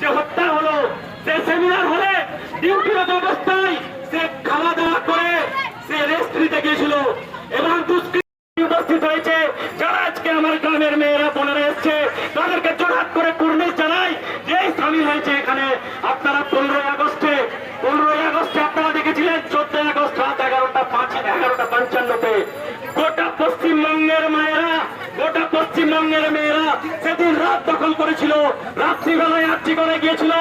যে হত্যা হলো, যে সেমিনার হলে ডিউটিরত অবস্থায় সে খাওয়া দাওয়া করে সে রেস্ট নিতে গিয়েছিল। এবং উপস্থিত হয়েছে। যারা আজকে আমার গ্রামের মেয়েরা, বোনেরা এসছে, তাদেরকে জোরহাট করে কুর্নিশ জানাই যে সামিল হয়েছে এখানে। আপনারা পনেরোই আগস্টে পনেরোই আগস্টে আপনারা দেখেছিলেন, চোদ্দই আগস্ট রাত এগারোটা পাঁচ এগারোটা পঞ্চান্নতে পশ্চিমবঙ্গের মেয়েরা সেদিন রাত দখল করেছিল। রাত্রিবেলায় আর্জি করে গিয়েছিল।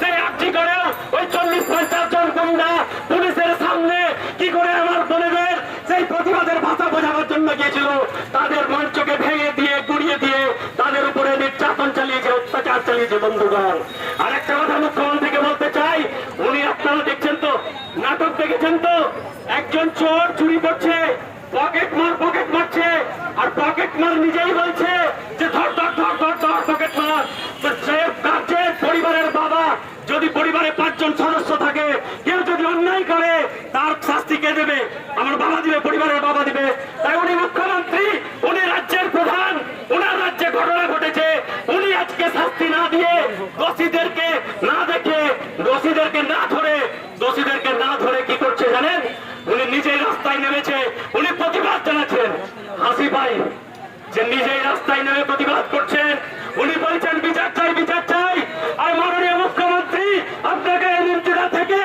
সেই আর্জি করেও ওই চল্লিশ পঞ্চাশ জন গুন্ডা পুলিশের সামনে কি করে আমার বোনেদের সেই প্রতিবাদের ভাষা বোঝানোর জন্য গিয়েছিল। তাদের মঞ্চকে ভেঙে দিয়ে, গুড়িয়ে দিয়ে তাদের উপরে নির্যাতন চালিয়েছে, অত্যাচার চালিয়েছে বন্ধুগণ। আরেকটা কথা মুখ্যমন্ত্রীকে বলতে চাই, উনি আপনারা দেখছেন তো, নাটক দেখেছেন তো? একজন চোর চুরি করছে পকেট মার পকেট মারছে মার নিজেই বলছে যে ধর ধর ধর ধর ধর পকেট মার। পরিবারের বাবা, যদি পরিবারে পাঁচজন সদস্য থাকে, কেউ যদি অন্যায় করে, তার শাস্তি কে দেবে? আমার বাবা দিবে, পরিবারের বাবা দিবে। তাই উনি মুখ্যমন্ত্রী, উনি রাজ্যের প্রধান ওনার রাজ্যে ঘটনা ঘটেছে। উনি আজকে শাস্তি না দিয়ে দোষীদেরকে না দেখে, দোষীদেরকে না ধরে, দোষীদেরকে না ধরে কি করছে জানেন? উনি নিজেই রাস্তায় নেমেছে, উনি প্রতিবাদ জানাচ্ছেন। হাসি পাই যে নিজেই রাস্তায় নেমে প্রতিবাদ করছেন উনি বলছেন, বিচার চাই বিচার চাই। আর মাননীয় মুখ্যমন্ত্রী, আপনাকে এই থেকে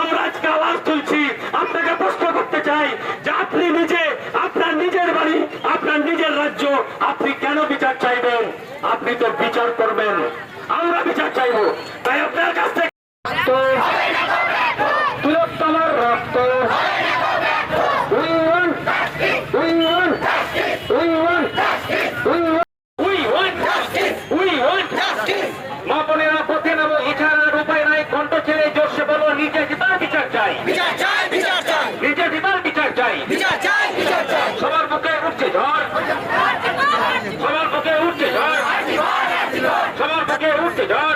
আমরা আজকে আওয়াজ তুলছি। আপনাকে প্রশ্ন করতে চাই যে আপনি নিজে, আপনার নিজের বাড়ি, আপনার নিজের রাজ্য, আপনি কেন বিচার চাইবেন? আপনি তো বিচার করবেন। আমরা বিচার চাইব। তাই আপনার কাছ থেকে বুকে উঠছে ঝড় সবার বুকে উঠছে ঝড়